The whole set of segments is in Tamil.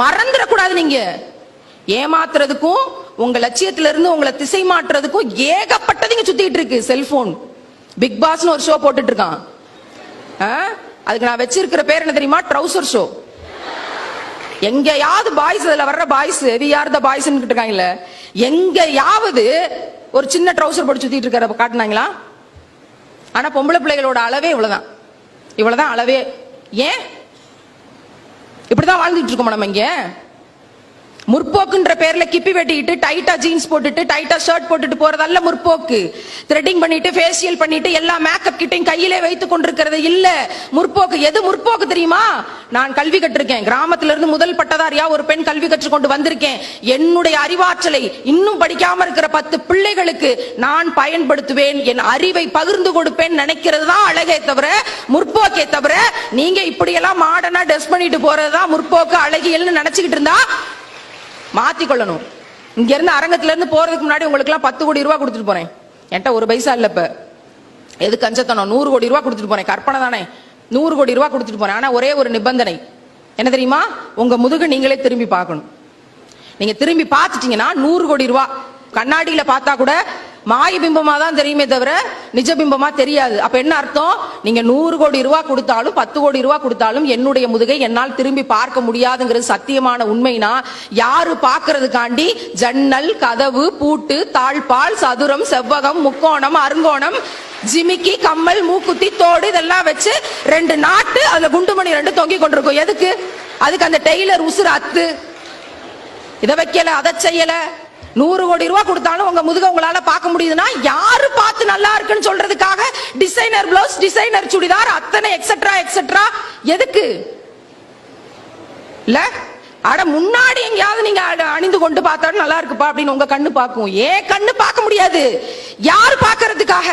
மறந்துடக்கூடாது நீங்க. ஏமாத்துறதுக்கும் உங்க லட்சியத்துல இருந்து உங்களை திசை மாற்றுறதுக்கும் ஏகப்பட்டதுங்க சுத்திட்டு இருக்கு செல்போன் பிக் பாஸ்னு ஒரு ஷோ போட்டுட்டு இருக்கான் ஆ? அதுக்கு நான் வச்சிருக்கிற பேர் என்ன தெரியுமா? ட்ரௌசர் ஷோ எங்கேயாவது பாய்ஸ் அதுல வர்ற பாய்ஸ் எது யார் த பாய்ஸ் இருக்காங்கல்ல எங்கேயாவது ஒரு சின்ன ட்ரௌசர் போட்டு சுத்திட்டு இருக்கிற காட்டினாங்களா? ஆனா பொம்பளை பிள்ளைகளோட அளவே இவ்வளவுதான். இவ்வளவுதான் அளவே. ஏன்? இப்படிதான் வாழ்ந்துட்டு இருக்கோமா நம்ம இங்கே? முற்போக்குன்ற பேர்ல கிப்பி வெட்டிக்கிட்டு டைட்டா ஜீன்ஸ் போட்டுட்டு டைட்டா ஷர்ட் போட்டுட்டு போறதல்ல முற்போக்கு. த்ரெட்டிங் பண்ணிட்டு ஃபேஷியல் பண்ணிட்டு எல்லா மேக்கப் கிட்டையும் கையிலே வைத்துக் கொண்டிருக்கிறது இல்ல. முற்போக்கு எது முற்போக்கு தெரியுமா? நான் கல்வி கற்றிருக்கேன். கிராமத்துல இருந்து முதல் பட்டதாரியா ஒரு பெண் கல்வி கற்றுக்கொண்டு வந்திருக்கேன். என்னுடைய அறிவாற்றலை இன்னும் படிக்காம இருக்கிற பத்து பிள்ளைகளுக்கு நான் பயன்படுத்துவேன். என் அறிவை பகிர்ந்து கொடுப்பேன் நினைக்கிறது தான் அழகே தவிர முற்போக்கே தவிர நீங்க இப்படியெல்லாம் மாடனா ட்ரெஸ் பண்ணிட்டு போறதுதான் முற்போக்கு அழகியல்னு நினைச்சுக்கிட்டு இருந்தா மாத்திக்கொள்ளணும். இங்க இருந்து அரங்கத்துல இருந்து போறதுக்கு முன்னாடி உங்களுக்கு எல்லாம் பத்து கோடி ரூபாய் கொடுத்துட்டு போறேன். என்கிட்ட ஒரு பைசா இல்ல இப்ப. எது கஞ்சத்தனம் நூறு கோடி ரூபாய் கொடுத்துட்டு போறேன். கற்பனை தானே. நூறு கோடி ரூபாய் கொடுத்துட்டு போறேன். ஆனா ஒரே ஒரு நிபந்தனை. என்ன தெரியுமா? உங்க முதுகு நீங்களே திரும்பி பார்க்கணும். நீங்க திரும்பி பார்த்துட்டீங்கன்னா நூறு கோடி ரூபாய். கண்ணாடியில பார்த்தா கூட மாய பிம்பமா தான் தெரியுமே தவிர நிஜ பிம்பமா தெரியாது. அப்ப என்ன அர்த்தம்? நீங்க நூறு கோடி ரூபாய் கொடுத்தாலும் பத்து கோடி ரூபாய் கொடுத்தாலும் என்னுடைய முதுகை என்னால் திரும்பி பார்க்க முடியாதுங்கிறது சத்தியமான உண்மைனா யாரு பாக்குறதுக்காண்டி ஜன்னல் கதவு பூட்டு தாழ்பால் சதுரம் செவ்வகம் முக்கோணம் அருங்கோணம் ஜிமிக்கி கம்மல் மூக்குத்தி தோடு இதெல்லாம் வச்சு ரெண்டு நாட்டு அதுல குண்டுமணி ரெண்டு தொங்கி கொண்டிருக்கும். எதுக்கு? அதுக்கு அந்த டெய்லர் உசுறு அத்து. இதை வைக்கல அதை செய்யலை. நூறு கோடி ரூபாய் கொடுத்தாலும் உங்க முதுக உங்களால பார்க்க முடியுதுன்னா யாரு பார்த்து நல்லா இருக்குன்னு சொல்றதுக்காக டிசைனர் பிளவுஸ் டிசைனர் சுடிதார் அத்தனை எக்ஸெட்ரா எக்ஸெட்ரா எதுக்கு? இல்ல? அட முன்னாடி எங்கேயாவது நீங்க அணிந்து கொண்டு பார்த்தாலும் நல்லா இருக்குப்பா அப்படின்னு உங்க கண்ணு பார்க்கும். ஏன் கண்ணு பார்க்க முடியாது? யார் பார்க்கறதுக்காக?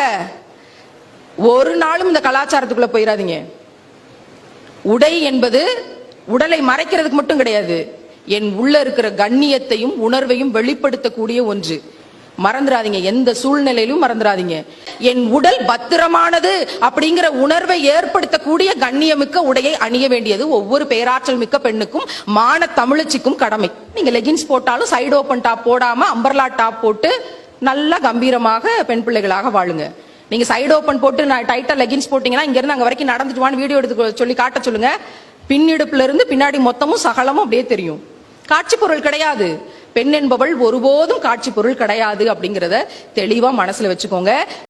ஒரு நாளும் இந்த கலாச்சாரத்துக்குள்ள போயிடாதீங்க உடை என்பது உடலை மறைக்கிறதுக்கு மட்டும் கிடையாது. என் உள்ள இருக்கிற கண்ணியத்தையும் உணர்வையும் வெளிப்படுத்தக்கூடிய ஒன்று. மறந்துடாதீங்க எந்த சூழ்நிலையிலும் மறந்துடாதீங்க என் உடல் பத்திரமானது அப்படிங்கிற உணர்வை ஏற்படுத்தக்கூடிய கண்ணியமிக்க உடையை அணிய வேண்டியது ஒவ்வொரு பேராற்றல் மிக்க பெண்ணுக்கும் மான தமிழச்சிக்கும் கடமை. நீங்க லெகின்ஸ் போட்டாலும் சைடு ஓப்பன் டாப் போடாம அம்பர்லா டாப் போட்டு நல்லா கம்பீரமாக பெண் பிள்ளைகளாக வாழுங்க. நீங்க சைடு ஓப்பன் போட்டு நான் டைட்டா லெகின்ஸ் போட்டீங்கன்னா இங்க இருந்து அங்க வரைக்கும் நடந்துட்டு வான்னு வீடியோ எடுத்து சொல்லி காட்ட சொல்லுங்க. பின்னிடுப்புல இருந்து பின்னாடி மொத்தமும் சகலமும் அப்படியே தெரியும். காட்சி பொருள் கிடையாது. பெண் என்பவள் ஒருபோதும் காட்சி பொருள் கிடையாது அப்படிங்கறத தெளிவா மனசுல வச்சுக்கோங்க.